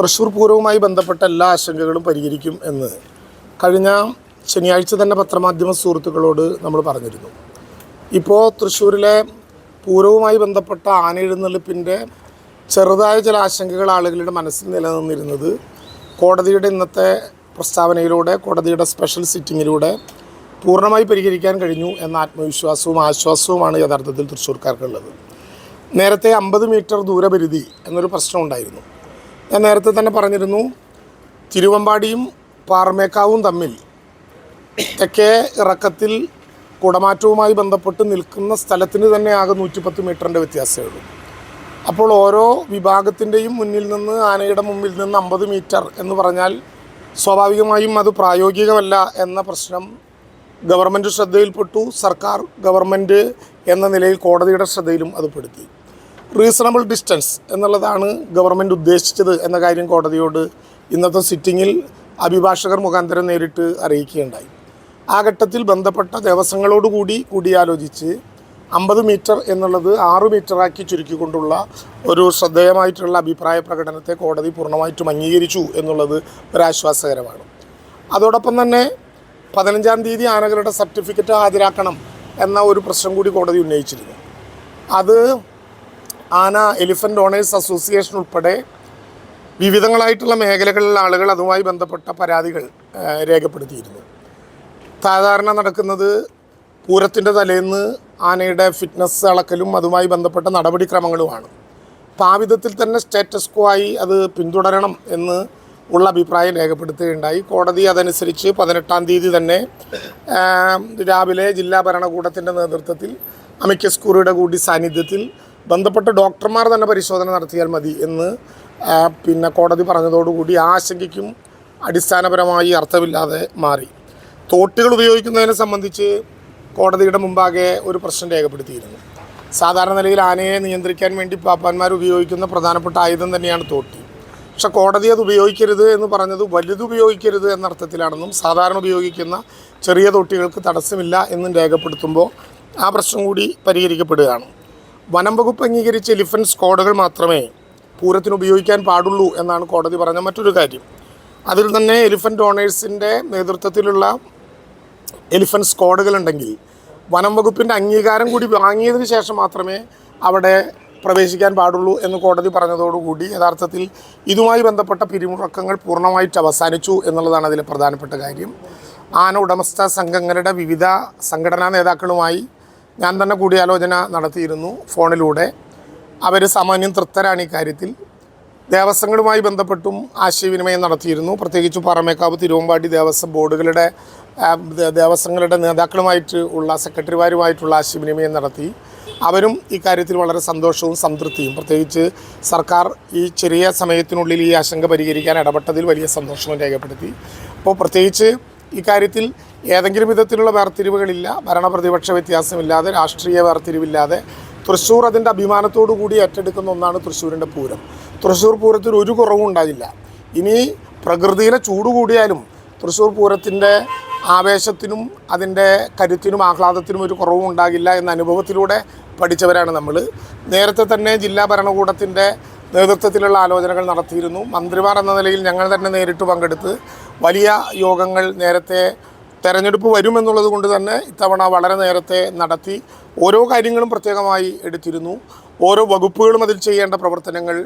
തൃശ്ശൂർ പൂരവുമായി ബന്ധപ്പെട്ട എല്ലാ ആശങ്കകളും പരിഹരിക്കും എന്ന് കഴിഞ്ഞ ശനിയാഴ്ച തന്നെ പത്രമാധ്യമ സുഹൃത്തുക്കളോട് നമ്മൾ പറഞ്ഞിരുന്നു. ഇപ്പോൾ തൃശ്ശൂരിലെ പൂരവുമായി ബന്ധപ്പെട്ട ആനയെഴുന്നള്ളിപ്പിന്റെ ചെറുതായ ചില ആശങ്കകൾ ആളുകളുടെ മനസ്സിൽ നിലനിന്നിരുന്നത് കോടതിയുടെ ഇന്നത്തെ പ്രസ്താവനയിലൂടെ കോടതിയുടെ സ്പെഷ്യൽ സിറ്റിങ്ങിലൂടെ പൂർണമായി പരിഹരിക്കാൻ കഴിഞ്ഞു എന്ന ആത്മവിശ്വാസവും ആശ്വാസവുമാണ് യഥാർത്ഥത്തിൽ തൃശ്ശൂർക്കാർക്കുള്ളത്. നേരത്തെ അമ്പത് മീറ്റർ ദൂരപരിധി എന്നൊരു പ്രശ്നം ഉണ്ടായിരുന്നു. ഞാൻ നേരത്തെ തന്നെ പറഞ്ഞിരുന്നു തിരുവമ്പാടിയും പാറമേക്കാവും തമ്മിൽ തെക്കേ ഇറക്കത്തിൽ കുടമാറ്റവുമായി ബന്ധപ്പെട്ട് നിൽക്കുന്ന സ്ഥലത്തിന് തന്നെ ആകെ നൂറ്റിപ്പത്ത് മീറ്ററിന്റെ വ്യത്യാസമേ ഉള്ളൂ അപ്പോൾ ഓരോ വിഭാഗത്തിന്റെയും മുന്നിൽ നിന്ന് ആനയുടെ മുമ്പിൽ നിന്ന് അമ്പത് മീറ്റർ എന്ന് പറഞ്ഞാൽ സ്വാഭാവികമായും അത് പ്രായോഗികമല്ല എന്ന പ്രശ്നം ഗവൺമെന്റ് ശ്രദ്ധയിൽപ്പെട്ടു. സർക്കാർ ഗവൺമെന്റ് എന്ന നിലയിൽ കോടതിയുടെ ശ്രദ്ധയിലും അത് പെടുത്തി. റീസണബിൾ ഡിസ്റ്റൻസ് എന്നുള്ളതാണ് ഗവൺമെന്റ് ഉദ്ദേശിച്ചത് എന്ന കാര്യം കോടതിയോട് ഇന്നത്തെ സിറ്റിങ്ങിൽ അഭിഭാഷകർ മുഖാന്തരം നേരിട്ട് അറിയിക്കുകയുണ്ടായി. ആ ഘട്ടത്തിൽ ബന്ധപ്പെട്ട ദിവസങ്ങളോടുകൂടി കൂടിയാലോചിച്ച് അമ്പത് മീറ്റർ എന്നുള്ളത് ആറ് മീറ്ററാക്കി ചുരുക്കിക്കൊണ്ടുള്ള ഒരു ശ്രദ്ധേയമായിട്ടുള്ള അഭിപ്രായ പ്രകടനത്തെ കോടതി പൂർണമായിട്ടും അംഗീകരിച്ചു എന്നുള്ളത് ഒരാശ്വാസകരമാണ്. അതോടൊപ്പം തന്നെ പതിനഞ്ചാം തീയതി ആനകളുടെ സർട്ടിഫിക്കറ്റ് ഹാജരാക്കണം എന്ന ഒരു പ്രശ്നം കൂടി കോടതി ഉന്നയിച്ചിരുന്നു. അത് ആന എലിഫന്റ് ഓണേഴ്സ് അസോസിയേഷൻ ഉൾപ്പെടെ വിവിധങ്ങളായിട്ടുള്ള മേഖലകളിലെ ആളുകൾ അതുമായി ബന്ധപ്പെട്ട പരാതികൾ രേഖപ്പെടുത്തിയിരുന്നു. സാധാരണ നടക്കുന്നത് പൂരത്തിന്റെ തലേന്ന് ആനയുടെ ഫിറ്റ്നസ് അളക്കലും അതുമായി ബന്ധപ്പെട്ട നടപടിക്രമങ്ങളുമാണ്. അപ്പോൾ ആ വിധത്തിൽ തന്നെ സ്റ്റാറ്റസ് കോ ആയി അത് പിന്തുടരണം എന്ന് ഉള്ള അഭിപ്രായം രേഖപ്പെടുത്തുകയുണ്ടായി. കോടതി അതനുസരിച്ച് പതിനെട്ടാം തീയതി തന്നെ രാവിലെ ജില്ലാ ഭരണകൂടത്തിന്റെ നേതൃത്വത്തിൽ അമിക്കസ് കുറിയുടെ കൂടി സാന്നിധ്യത്തിൽ ബന്ധപ്പെട്ട ഡോക്ടർമാർ തന്നെ പരിശോധന നടത്തിയാൽ മതി എന്ന് പിന്നെ കോടതി പറഞ്ഞതോടുകൂടി ആശങ്കയ്ക്കും അടിസ്ഥാനപരമായി അർത്ഥമില്ലാതെ മാറി. തോട്ടുകൾ ഉപയോഗിക്കുന്നതിനെ സംബന്ധിച്ച് കോടതിയുടെ മുമ്പാകെ ഒരു പ്രശ്നം രേഖപ്പെടുത്തിയിരുന്നു. സാധാരണ നിലയിൽ ആനയെ നിയന്ത്രിക്കാൻ വേണ്ടി പാപ്പാന്മാർ ഉപയോഗിക്കുന്ന പ്രധാനപ്പെട്ട ആയുധം തന്നെയാണ് തോട്ടി. പക്ഷെ കോടതി അത് ഉപയോഗിക്കരുത് എന്ന് പറഞ്ഞത് വലുത് ഉപയോഗിക്കരുത് എന്ന അർത്ഥത്തിലാണെന്നും സാധാരണ ഉപയോഗിക്കുന്ന ചെറിയ തൊട്ടികൾക്ക് തടസ്സമില്ല എന്നും രേഖപ്പെടുത്തുമ്പോൾ ആ പ്രശ്നം കൂടി പരിഹരിക്കപ്പെടുകയാണ്. വനം വകുപ്പ് അംഗീകരിച്ച എലിഫന്റ് സ്ക്വാഡുകൾ മാത്രമേ പൂരത്തിന് ഉപയോഗിക്കാൻ പാടുള്ളൂ എന്നാണ് കോടതി പറഞ്ഞ മറ്റൊരു കാര്യം. അതിൽ തന്നെ എലിഫന്റ് ഓണേഴ്സിന്റെ നേതൃത്വത്തിലുള്ള എലിഫന്റ് സ്ക്വാഡുകളുണ്ടെങ്കിൽ വനം വകുപ്പിന്റെ അംഗീകാരം കൂടി വാങ്ങിയതിന് ശേഷം മാത്രമേ അവിടെ പ്രവേശിക്കാൻ പാടുള്ളൂ എന്ന് കോടതി പറഞ്ഞതോടുകൂടി യഥാർത്ഥത്തിൽ ഇതുമായി ബന്ധപ്പെട്ട പിരിമുറക്കങ്ങൾ പൂർണമായിട്ട് അവസാനിച്ചു എന്നുള്ളതാണ് അതിലെ പ്രധാനപ്പെട്ട കാര്യം. ആന ഉടമസ്ഥ സംഘങ്ങളുടെ വിവിധ സംഘടനാ നേതാക്കളുമായി ഞാൻ തന്നെ കൂടിയാലോചന നടത്തിയിരുന്നു ഫോണിലൂടെ. അവർ സാമാന്യം തൃപ്തരാണ് ഇക്കാര്യത്തിൽ കാര്യത്തിൽ. ദേവസ്വങ്ങളുമായി ബന്ധപ്പെട്ടും ആശയവിനിമയം നടത്തിയിരുന്നു. പ്രത്യേകിച്ച് പറമേക്കാവ് തിരുവമ്പാടി ദേവസ്വം ബോർഡുകളുടെ ദേവസ്വങ്ങളുടെ നേതാക്കളുമായിട്ട് ഉള്ള സെക്രട്ടറിമാരുമായിട്ടുള്ള ആശയവിനിമയം നടത്തി. അവരും ഇക്കാര്യത്തിൽ വളരെ സന്തോഷവും സംതൃപ്തിയും. പ്രത്യേകിച്ച് സർക്കാർ ഈ ചെറിയ സമയത്തിനുള്ളിൽ ഈ ആശങ്ക പരിഹരിക്കാൻ ഇടപെട്ടതിൽ വലിയ സന്തോഷവും രേഖപ്പെടുത്തി. അപ്പോൾ പ്രത്യേകിച്ച് ഇക്കാര്യത്തിൽ ഏതെങ്കിലും വിധത്തിലുള്ള വേർതിരിവുകളില്ല. ഭരണപ്രതിപക്ഷ വ്യത്യാസമില്ലാതെ രാഷ്ട്രീയ വേർതിരിവില്ലാതെ തൃശ്ശൂർ അതിന്റെ അഭിമാനത്തോടു കൂടി ഏറ്റെടുക്കുന്ന ഒന്നാണ് തൃശ്ശൂരിന്റെ പൂരം. തൃശ്ശൂർ പൂരത്തിൽ ഒരു കുറവും ഉണ്ടാകില്ല ഇനി പ്രകൃതിയിലെ ചൂട് കൂടിയാലും തൃശ്ശൂർ പൂരത്തിന്റെ ആവേശത്തിനും അതിന്റെ കരുത്തിനും ആഹ്ലാദത്തിനും ഒരു കുറവും ഉണ്ടാകില്ല എന്ന അനുഭവത്തിലൂടെ പഠിച്ചവരാണ് നമ്മൾ നേരത്തെ തന്നെ ജില്ലാ ഭരണകൂടത്തിന്റെ നേതൃത്വത്തിലുള്ള ആലോചനകൾ നടത്തിയിരുന്നു. മന്ത്രിമാർ എന്ന നിലയിൽ ഞങ്ങൾ തന്നെ നേരിട്ട് പങ്കെടുത്ത് വലിയ യോഗങ്ങൾ നേരത്തെ തെരഞ്ഞെടുപ്പ് വരുമെന്നുള്ളത് കൊണ്ട് തന്നെ ഇത്തവണ വളരെ നേരത്തെ നടത്തി ഓരോ കാര്യങ്ങളും പ്രത്യേകമായി എടുത്തിരുന്നു. ഓരോ വകുപ്പുകളും അതിൽ ചെയ്യേണ്ട പ്രവർത്തനങ്ങൾ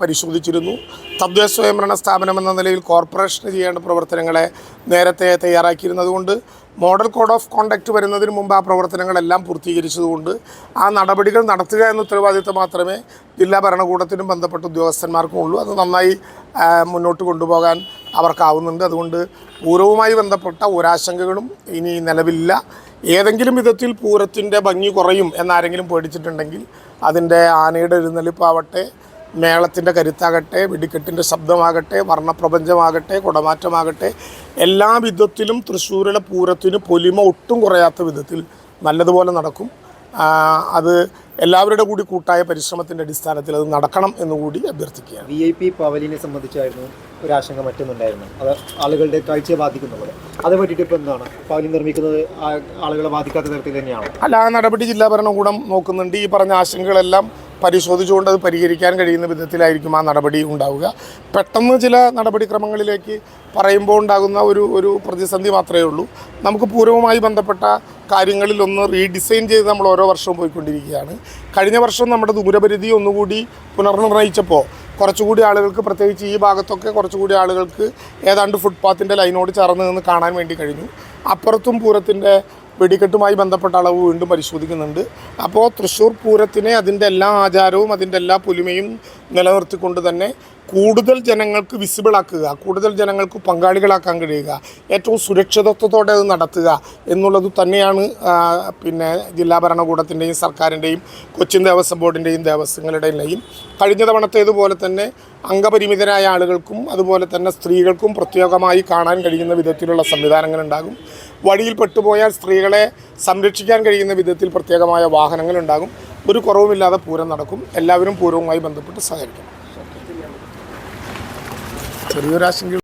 പരിശോധിച്ചിരുന്നു. തദ്ദേശ സ്വയംഭരണ സ്ഥാപനം എന്ന നിലയിൽ കോർപ്പറേഷന് ചെയ്യേണ്ട പ്രവർത്തനങ്ങളെ നേരത്തെ തയ്യാറാക്കിയിരുന്നതുകൊണ്ട് മോഡൽ കോഡ് ഓഫ് കോണ്ടക്റ്റ് വരുന്നതിന് മുമ്പ് ആ പ്രവർത്തനങ്ങളെല്ലാം പൂർത്തീകരിച്ചതുകൊണ്ട് ആ നടപടികൾ നടത്തുക എന്ന ഉത്തരവാദിത്തം മാത്രമേ ജില്ലാ ഭരണകൂടത്തിനും ബന്ധപ്പെട്ട ഉദ്യോഗസ്ഥന്മാർക്കും ഉള്ളൂ. അത് നന്നായി മുന്നോട്ട് കൊണ്ടുപോകാൻ അവർക്കാവുന്നുണ്ട്. അതുകൊണ്ട് പൂരവുമായി ബന്ധപ്പെട്ട ഒരാശങ്കകളും ഇനി നിലവില്ല ഏതെങ്കിലും വിധത്തിൽ പൂരത്തിന്റെ ഭംഗി കുറയും എന്നാരെങ്കിലും പേടിച്ചിട്ടുണ്ടെങ്കിൽ അതിന്റെ ആനയുടെ എഴുന്നള്ളിപ്പാവട്ടെ മേളത്തിന്റെ കരുത്താകട്ടെ വെടിക്കെട്ടിന്റെ ശബ്ദമാകട്ടെ വർണപ്രപഞ്ചമാകട്ടെ കുടമാറ്റമാകട്ടെ എല്ലാ വിധത്തിലും തൃശ്ശൂരിലെ പൂരത്തിന് പൊലിമ ഒട്ടും കുറയാത്ത വിധത്തിൽ നല്ലതുപോലെ നടക്കും. അത് എല്ലാവരുടെ കൂടി കൂട്ടായ പരിശ്രമത്തിന്റെ അടിസ്ഥാനത്തിൽ അത് നടക്കണം എന്നുകൂടി അഭ്യർത്ഥിക്കുകയാണ്. വി ഐ പി പവലിനെ സംബന്ധിച്ചായിരുന്നു ഒരു ആശങ്ക മറ്റൊന്നുണ്ടായിരുന്നു. അത് ആളുകളുടെ കാഴ്ചയെ ബാധിക്കുന്നുള്ളത് അത് പറ്റിയിട്ട് ഇപ്പോൾ എന്താണ്? പവലിൻ നിർമ്മിക്കുന്നത് ആളുകളെ ബാധിക്കാത്ത തരത്തിൽ തന്നെയാണ്? അല്ല ആ നടപടി ജില്ലാ ഭരണകൂടം നോക്കുന്നുണ്ട്. ഈ പറഞ്ഞ ആശങ്കകളെല്ലാം പരിശോധിച്ചുകൊണ്ട് അത് പരിഹരിക്കാൻ കഴിയുന്ന വിധത്തിലായിരിക്കും ആ നടപടി ഉണ്ടാവുക. പെട്ടെന്ന് ചില നടപടിക്രമങ്ങളിലേക്ക് പറയുമ്പോൾ ഉണ്ടാകുന്ന ഒരു ഒരു പ്രതിസന്ധി മാത്രമേ ഉള്ളൂ. നമുക്ക് പൂർവമായി ബന്ധപ്പെട്ട കാര്യങ്ങളിൽ ഒന്ന് റീഡിസൈൻ ചെയ്ത് നമ്മൾ ഓരോ വർഷവും പോയിക്കൊണ്ടിരിക്കുകയാണ്. കഴിഞ്ഞ വർഷം നമ്മുടെ ദൂരപരിധി ഒന്നുകൂടി പുനർനിർണയിച്ചപ്പോൾ കുറച്ചുകൂടി ആളുകൾക്ക് പ്രത്യേകിച്ച് ഈ ഭാഗത്തൊക്കെ കുറച്ചുകൂടി ആളുകൾക്ക് ഏതാണ്ട് ഫുട്പാത്തിന്റെ ലൈനോട് ചേർന്ന് നിന്ന് കാണാൻ വേണ്ടി കഴിഞ്ഞു. അപ്പുറത്തും പൂരത്തിന്റെ വെടിക്കെട്ടുമായി ബന്ധപ്പെട്ട അളവ് വീണ്ടും പരിശോധിക്കുന്നുണ്ട്. അപ്പോൾ തൃശ്ശൂർ പൂരത്തിനെ അതിന്റെ എല്ലാ ആചാരവും അതിന്റെ എല്ലാ പുലിമയും നിലനിർത്തിക്കൊണ്ട് തന്നെ കൂടുതൽ ജനങ്ങൾക്ക് വിസിബിളാക്കുക കൂടുതൽ ജനങ്ങൾക്ക് പങ്കാളികളാക്കാൻ കഴിയുക ഏറ്റവും സുരക്ഷിതത്വത്തോടെ അത് നടത്തുക എന്നുള്ളത് തന്നെയാണ് പിന്നെ ജില്ലാ ഭരണകൂടത്തിന്റെയും സർക്കാരിന്റെയും കൊച്ചിൻ ദേവസ്വം ബോർഡിന്റെയും ദേവസ്വങ്ങളുടെയും കഴിഞ്ഞ തവണത്തേതുപോലെ തന്നെ അംഗപരിമിതരായ ആളുകൾക്കും അതുപോലെ തന്നെ സ്ത്രീകൾക്കും പ്രത്യേകമായി കാണാൻ കഴിയുന്ന വിധത്തിലുള്ള സംവിധാനങ്ങൾ ഉണ്ടാകും വഴിയിൽ പെട്ടുപോയാൽ സ്ത്രീകളെ സംരക്ഷിക്കാൻ കഴിയുന്ന വിധത്തിൽ പ്രത്യേകമായ വാഹനങ്ങൾ ഉണ്ടാകും. ഒരു കുറവുമില്ലാതെ പൂരം നടക്കും. എല്ലാവരും പൂരവുമായി ബന്ധപ്പെട്ട് സഹകരിക്കണം. ചെറിയൊരു ആശങ്ക